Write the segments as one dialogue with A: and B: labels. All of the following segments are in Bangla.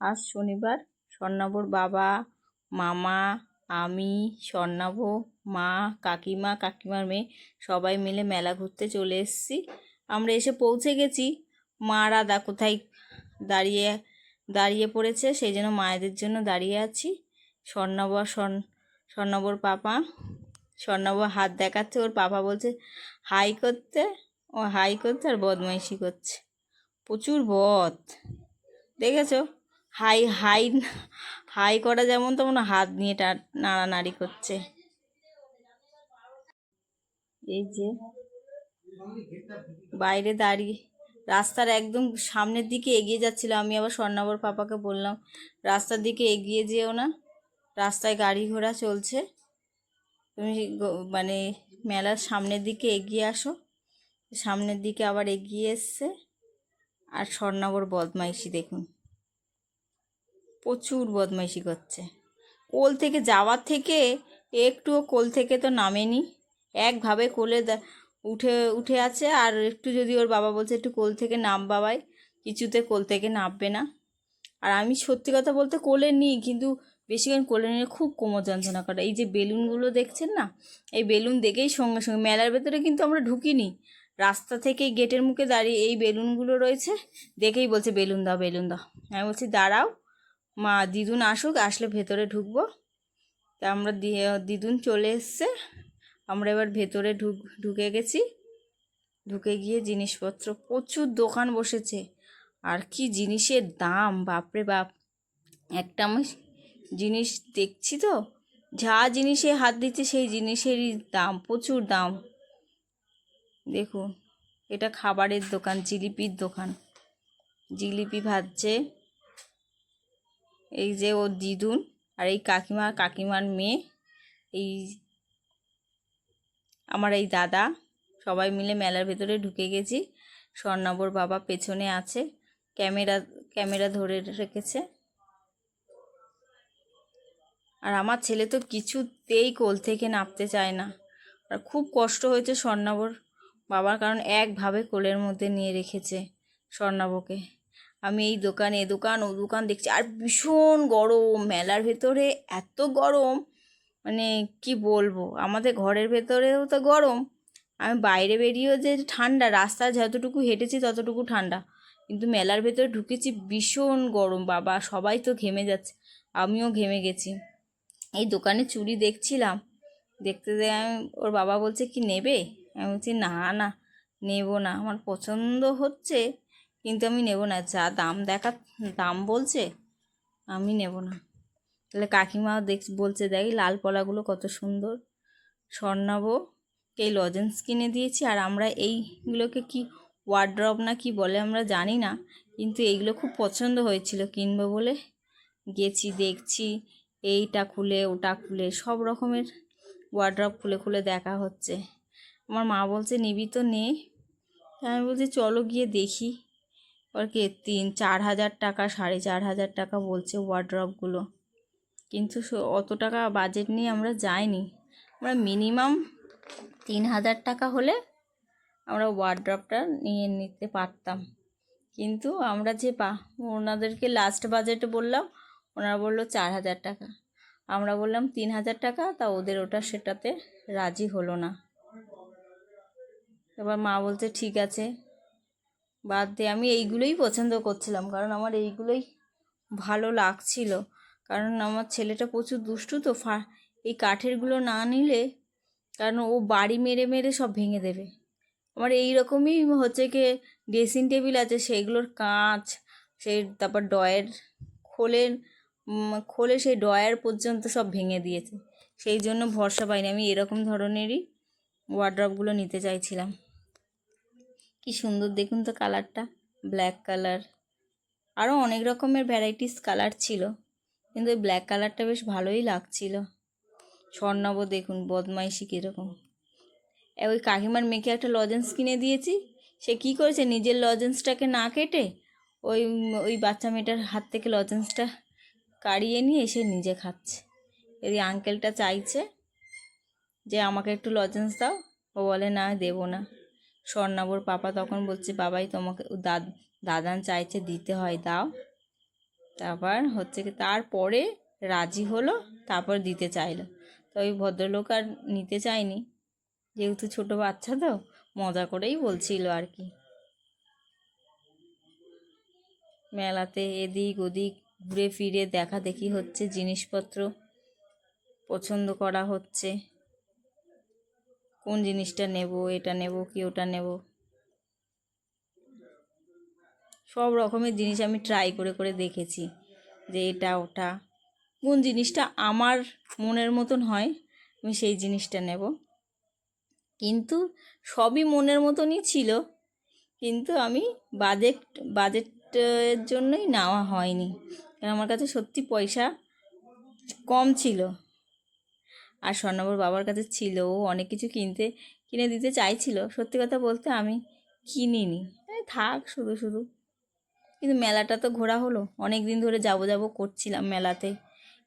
A: আজ শনিবার। স্বর্ণাবর বাবা, মামা, আমি স্বর্ণাভ মা, কাকিমা, কাকিমার মেয়ে সবাই মিলে মেলা ঘুরতে চলে এসেছি। আমরা এসে পৌঁছে গেছি। মারা দা কোথায় দাঁড়িয়ে দাঁড়িয়ে পড়েছে সেই জন্য মায়েদের জন্য দাঁড়িয়ে আছি। স্বর্ণাব স্বর্ণ, স্বর্ণাবর পাপা, স্বর্ণাব হাত দেখাচ্ছে। ওর পাপা বলছে, হাই করতে। ও হাই করতে আর বদমাইশি করছে। প্রচুর বদ। দেখেছ? হাই হাই হাই করা যেমন তেমন হাত নিয়ে নাড়ানাড়ি করছে। এই যে বাইরে দাঁড়িয়ে, রাস্তার একদম সামনের দিকে এগিয়ে যাচ্ছিল। আমি আবার স্বর্ণাবর পাপাকে বললাম, রাস্তার দিকে এগিয়ে যেও না, রাস্তায় গাড়ি ঘোড়া চলছে। তুমি মানে মেলার সামনের দিকে এগিয়ে আসো। সামনের দিকে আবার এগিয়ে এসছে, আর স্বর্ণাবর বদমাইশি দেখুন। প্রচুর বদমাইশি করছে। কোল থেকে যাওয়ার থেকে একটুও কোল থেকে তো নামেনি। একভাবে কোলে উঠে উঠে আছে আর একটু যদি ওর বাবা বলছে একটু কোল থেকে নাম বাবাই, কিছুতে কোল থেকে নামবে না। আর আমি সত্যি কথা বলতে কোলে নিই, কিন্তু বেশিক্ষণ কোলে নিয়ে খুব কোমর যন্ত্রণা করে। এই যে বেলুনগুলো দেখছেন না? এই বেলুন দেখেই সঙ্গে সঙ্গে, মেলার ভেতরে কিন্তু আমরা ঢুকিনি। রাস্তা থেকেই গেটের মুখে দাঁড়িয়ে এই বেলুনগুলো রয়েছে, দেখেই বলছে, বেলুন দাও বেলুন দাও। আমি বলছি, দাঁড়াও। মা দিদুন আসুক, আসলে ভেতরে ঢুকবো। তা আমরা দিদুন চলে এসছে। আমরা এবার ভেতরে ঢুক, ঢুকে গেছি। ঢুকে গিয়ে জিনিসপত্র, প্রচুর দোকান বসেছে। আর কি জিনিসের দাম, বাপরে বাপ। একটা আমি জিনিস দেখছি তো, যা জিনিসে হাত দিচ্ছে সেই জিনিসেরই দাম, প্রচুর দাম। দেখুন, এটা খাবারের দোকান, জিলিপির দোকান। জিলিপি ভাজছে। এই যে ওর দিদুন আর এই কাকিমা, কাকিমার মেয়ে, এই আমার এই দাদা, সবাই মিলে মেলার ভেতরে ঢুকে গেছি। স্বর্ণাবর বাবা পেছনে আছে, ক্যামেরা ক্যামেরা ধরে রেখেছে। আর আমার ছেলে তো কিছুতেই কোল থেকে নামতে চায় না। আর খুব কষ্ট হয়েছে স্বর্ণাবর বাবার, কারণ একভাবে কোলের মধ্যে নিয়ে রেখেছে স্বর্ণাবকে আমি এই দোকান দোকান ও দোকান দেখছি আর ভীষণ গরম। মেলার ভেতরে এত গরম মানে কি বলব? আমাদের ঘরের ভেতরেও তো গরম। আমি বাইরে বেরিয়েও যে ঠান্ডা, রাস্তায় যতটুকু হেঁটেছি ততটুকু ঠান্ডা। কিন্তু মেলার ভেতরে ঢুকেছি ভীষণ গরম, বাবা! সবাই তো ঘেমে যাচ্ছে, আমিও ঘেমে গেছি। এই দোকানে চুড়ি দেখছিলাম, দেখতে দে আমি, ওর বাবা বলছে, কি নেবে? আমি বলছি, না না, নেব না। আমার পছন্দ হচ্ছে কিন্তু আমি নেব না। যা দাম দেখা, দাম বলছে, আমি নেব না। তাহলে কাকিমাও দেখ, বলছে, দেখ লাল পলাগুলো কত সুন্দর। স্বর্ণাবো এই লজেন্স কিনে দিয়েছি, আর আমরা এইগুলোকে কি ওয়ার্ড্রপ না কি বলে আমরা জানি না, কিন্তু এইগুলো খুব পছন্দ হয়েছিল। কিনবো বলে গেছি, দেখছি, এইটা খুলে, ওটা খুলে, সব রকমের ওয়ার্ড্রপ খুলে খুলে দেখা হচ্ছে। আমার মা বলছে, নিবি তো নে। তা আমি বলছি, চলো গিয়ে দেখি। ওর কি তিন, চার হাজার টাকা, সাড়ে চার হাজার টাকা বলছে ওয়ার্ড্রপগুলো কিন্তু অত টাকা বাজেট নিয়ে আমরা যাইনি। আমরা মিনিমাম তিন হাজার টাকা হলে আমরা ওয়ার্ড্রপটা নিয়ে নিতে পারতাম। কিন্তু আমরা যে পা, ওনাদেরকে লাস্ট বাজেটে বললাম, ওনারা বলল চার হাজার টাকা। আমরা বললাম তিন হাজার টাকা, তা ওদের ওটা সেটাতে রাজি হলো না। এবার মা বলছে, ঠিক আছে। বাদ দিয়ে আমি এইগুলোই পছন্দ করছিলাম, কারণ আমার এইগুলোই ভালো লাগছিল। কারণ আমার ছেলেটা প্রচুর দুষ্টু তো, ফা, এই কাঠেরগুলো না নিলে কারণ ও বাড়ি মেরে মেরে সব ভেঙে দেবে। আমার এই রকমই হচ্ছে কি ড্রেসিং টেবিল আছে সেইগুলোর কাঁচ, সেই তারপর ডয়ের খোলের খোলে সেই ডয়ার পর্যন্ত সব ভেঙে দিয়েছে। সেই জন্য ভরসা পাইনি, আমি এরকম ধরনেরই ওয়ার্ড্রপগুলো নিতে চাইছিলাম। কি সুন্দর দেখুন তো কালারটা। ব্ল্যাক কালার আরও অনেক রকমের ভ্যারাইটিস কালার ছিল। কিন্তু ওই ব্ল্যাক কালারটা বেশ ভালোই লাগছিল। স্বর্ণাব দেখুন, বদমাইশি কীরকম। ওই কাকিমার মেয়েকে একটা লজেন্স কিনে দিয়েছি। সে কি করেছে? নিজের লজেন্সটাকে না কেটে ওই ওই বাচ্চা মেয়েটার হাত থেকে লজেন্সটা কাড়িয়ে নিয়ে এসে নিজে খাচ্ছে। এই আঙ্কেলটা চাইছে যে, আমাকে একটু লজেন্স দাও। ও বলে, না, দেবো না। স্বর্ণাবর পাপা তখন বলছে, বাবাই, তোমাকে দাদান চাইছে দিতে হয়, দাও। তারপর হচ্ছে কি, তারপরে রাজি হলো, তারপর দিতে চাইলো। তো ওই ভদ্রলোক আর নিতে চায়নি। যেহেতু ছোট বাচ্চা তো, মজা করেই বলছিল আর কি। মেলাতে এদিক ওদিক ঘুরে ফিরে দেখা দেখি হচ্ছে, জিনিসপত্র পছন্দ করা হচ্ছে। কোন জিনিসটা নেব, এটা নেব কি ওটা নেব। সব রকমের জিনিস আমি ট্রাই করে করে দেখেছি যে এটা, ওটা। কোন জিনিসটা আমার মনের মতন হয়, আমি সেই জিনিসটা নেব। কিন্তু সবই মনের মতনই ছিল, কিন্তু আমি বাজেট বাজেটের জন্যই নেওয়া হয়নি। কারণ আমার কাছে সত্যি পয়সা কম ছিল। আর স্বর্ণবর বাবার কাছে ছিল, ও অনেক কিছু কিনতে, কিনে দিতে চাইছিল। সত্যি কথা বলতে আমি কিনিনি। থাক শুধু শুধু। কিন্তু মেলাটা তো ঘোরা হলো। অনেক দিন ধরে যাব যাব করছিলাম মেলাতে।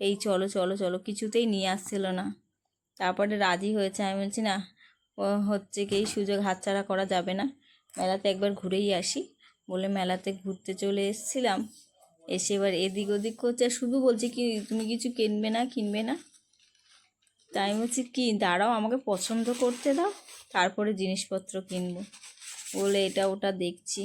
A: এই চলো চলো চলো, কিছুতেই নিয়ে আসছিল না। তারপরে রাজি হয়েছে। আমি বলছি, না হচ্ছে কি, এই সুযোগ হাতছাড়া করা যাবে না। মেলাতে একবার ঘুরেই আসি। বলে মেলাতে ঘুরতে চলে এসেছিলাম। এসে এবার এদিক ওদিক করছে। শুধু বলছে কি, তুমি কিছু কিনবে না কিনবে না? তাই আমি বলছি, কি, দাঁড়াও, আমাকে পছন্দ করতে দাও, তারপরে জিনিসপত্র কিনবো। বলে, এটা ওটা দেখছি।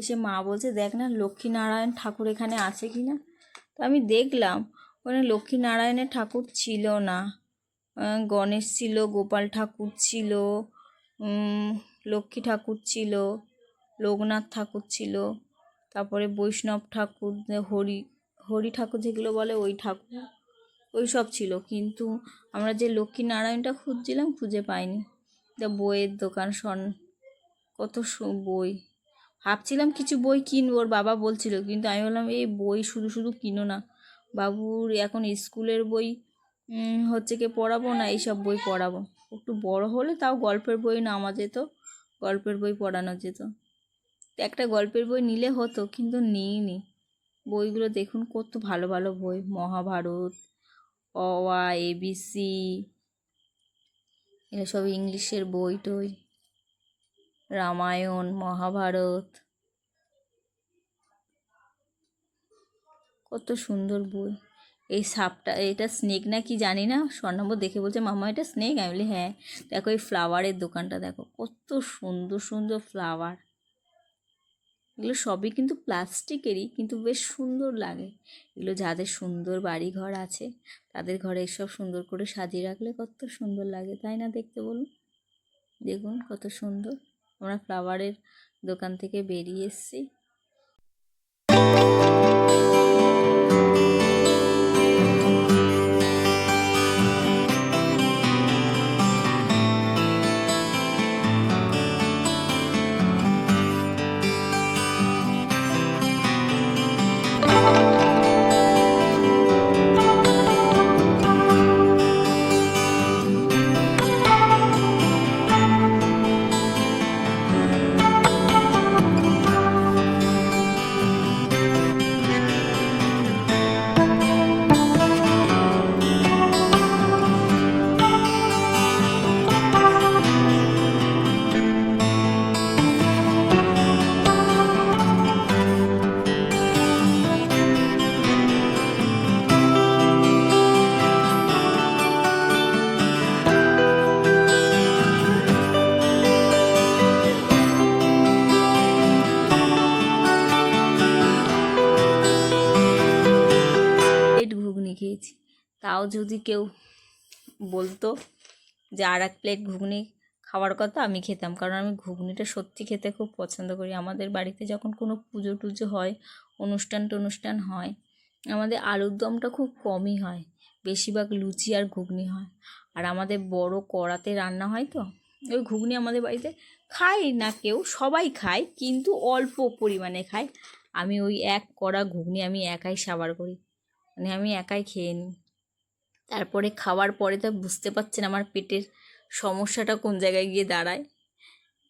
A: এসে মা বলছে, দেখ না, লক্ষ্মীনারায়ণ ঠাকুর এখানে আছে কি না? তো আমি দেখলাম, ওখানে লক্ষ্মীনারায়ণের ঠাকুর ছিল না। গণেশ ছিল, গোপাল ঠাকুর ছিল লক্ষ্মী ঠাকুর ছিল, লোকনাথ ঠাকুর ছিল, তারপরে বৈষ্ণব ঠাকুর হরি হরি ঠাকুর যেগুলো বলে ওই ঠাকুর, ওই সব ছিল। কিন্তু আমরা যে লক্ষ্মীনারায়ণটা খুঁজছিলাম খুঁজে পাইনি। তা বইয়ের দোকান, সন, কত বই। ভাবছিলাম কিছু বই কিনবো, ওর বাবা বলছিল, কিন্তু আমি বললাম, এই বই শুধু শুধু কিনো না। বাবুর এখন স্কুলের বই হচ্ছে কি পড়াবো না, এইসব বই পড়াবো। একটু বড় হলে তাও গল্পের বই নেওয়া যেত, গল্পের বই পড়ানো যেত। একটা গল্পের বই নিলে হতো, কিন্তু নিইনি। বইগুলো দেখুন, কত ভালো ভালো বই। মহাভারত, অ, আ এবিসি এগুলো সব ইংলিশের বই টই রামায়ণ, মহাভারত। কত সুন্দর বই। এই সাপটা, এটা স্নেক না কি জানি না? স্বর্ণাম্বর দেখে বলছে মামা এটা স্নেক আমি বলি হ্যাঁ। দেখো এই ফ্লাওয়ারের দোকানটা, দেখো। কত সুন্দর সুন্দর ফ্লাওয়ার এগুলো সবই কিন্তু প্লাস্টিকেরই কিন্তু বেশ সুন্দর লাগে। এগুলো যাদের সুন্দর বাড়ি ঘর আছে, তাদের ঘরে এসব সুন্দর করে সাজিয়ে রাখলে কত সুন্দর লাগে, তাই না দেখতে বলুন? দেখুন কত সুন্দর। আমরা ফ্লাওয়ারের দোকান থেকে বেরিয়ে এসেছি। তাও যদি কেউ বলতো যে আর এক প্লেট ঘুগনি খাওয়ার কথা, আমি খেতাম। কারণ আমি ঘুগনিটা সত্যি খেতে খুব পছন্দ করি। আমাদের বাড়িতে যখন কোনো পুজো টুজো হয়, অনুষ্ঠান টনুষ্ঠান হয়, আমাদের আলুর দমটা খুব কমই হয়। বেশিরভাগ লুচি আর ঘুগনি হয়। আর আমাদের বড় কড়াতে রান্না হয় তো, ওই ঘুগনি আমাদের বাড়িতে খাই না কেউ, সবাই খায়, কিন্তু অল্প পরিমাণে খায়। আমি ওই এক কড়া ঘুগনি আমি একাই সাবার করি। মানে আমি একাই খেয়ে নিই। তারপরে খাওয়ার পরে তো বুঝতে পারছেন আমার পেটের সমস্যাটা কোন জায়গায় গিয়ে দাঁড়ায়।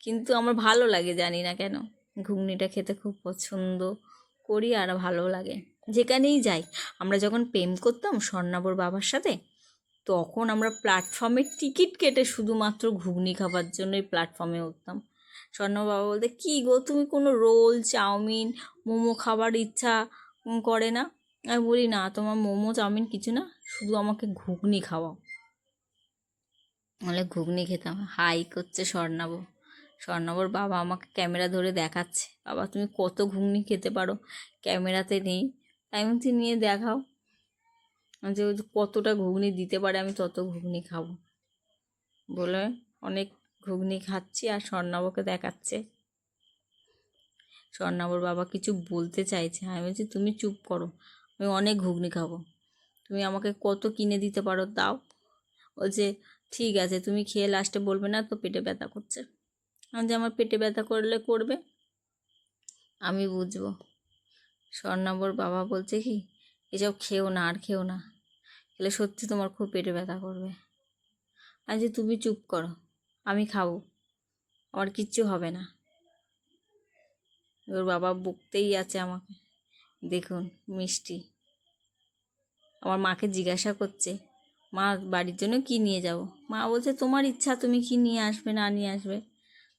A: কিন্তু আমার ভালো লাগে জানি না কেন। ঘুগনিটা খেতে খুব পছন্দ করি আর ভালো লাগে। যেখানেই যাই, আমরা যখন প্রেম করতাম স্বর্ণাবর বাবার সাথে, তখন আমরা প্ল্যাটফর্মের টিকিট কেটে শুধুমাত্র ঘুগনি খাবার জন্যই প্ল্যাটফর্মে উঠতাম। স্বর্ণ বাবা বলতে, কী গো, তুমি কোনো রোল, চাউমিন, মোমো খাবার ইচ্ছা করে না? আমি বলি, না, তোমার মোমো, চাউমিন কিছু না। শুধু আমাকে ঘুগনি খাওয়াও। নাহলে ঘুগনি খেতাম। হাই করছে স্বর্ণাব। স্বর্ণাবর বাবা আমাকে ক্যামেরা ধরে দেখাচ্ছে। বাবা, তুমি কত ঘুগনি খেতে পারো? ক্যামেরাতে নেই। তাই বলছি, নিয়ে দেখাও। যে কতটা ঘুগনি দিতে পারে, আমি তত ঘুগনি খাব। বলে অনেক ঘুগনি খাচ্ছি আর স্বর্ণাবকে দেখাচ্ছে। স্বর্ণাবর বাবা কিছু বলতে চাইছে। আমি বলছি, তুমি চুপ করো। আমি অনেক ঘুগনি খাব। তুমি আমাকে কত কিনে দিতে পারো দাও। বলছে, ঠিক আছে, তুমি খেয়ে লাস্টে বলবে না, তো পেটে ব্যথা করছে। আমি যে আমার পেটে ব্যথা করলে করবে? আমি বুঝব। স্বর্ণাবর বাবা বলছে কি, এসব খেও না, আর খেও না। খেলে সত্যি তোমার খুব পেটে ব্যথা করবে। আমি যে তুমি চুপ করো, আমি খাব। আমার কিচ্ছু হবে না। ওর বাবা বকতেই আছে আমাকে। দেখুন, মিষ্টি। আমার মাকে জিজ্ঞাসা করছে, মা, বাড়ির জন্য কি নিয়ে যাব? মা বলছে, তোমার ইচ্ছা, তুমি কি নিয়ে আসবে, না নিয়ে আসবে?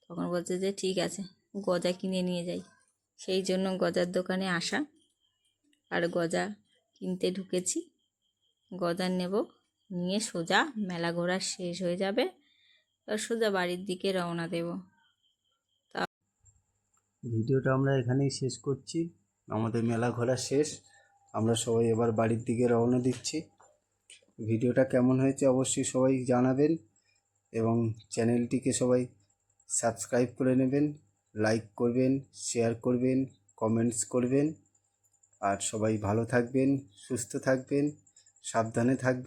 A: তখন বলছে যে, ঠিক আছে, গজা কিনে নিয়ে যাই। সেই জন্য গজার দোকানে আসা আর গজা কিনতে ঢুকেছি। গজা নেব, নিয়ে সোজা মেলা ঘোরা শেষ হয়ে যাবে আর সোজা বাড়ির দিকে রওনা দেব।
B: ভিডিওটা আমরা এখানেই শেষ করছি। আমাদের মেলা ঘোরা শেষ। আমরা সবাই এবার বাড়ির দিকে রওনা দিচ্ছি। ভিডিওটা কেমন হয়েছে অবশ্যই সবাই জানাবেন এবং চ্যানেলটিকে সবাই সাবস্ক্রাইব করে নেবেন, লাইক করবেন, শেয়ার করবেন, কমেন্টস করবেন। আর সবাই ভালো থাকবেন, সুস্থ থাকবেন, সাবধানে থাকবেন।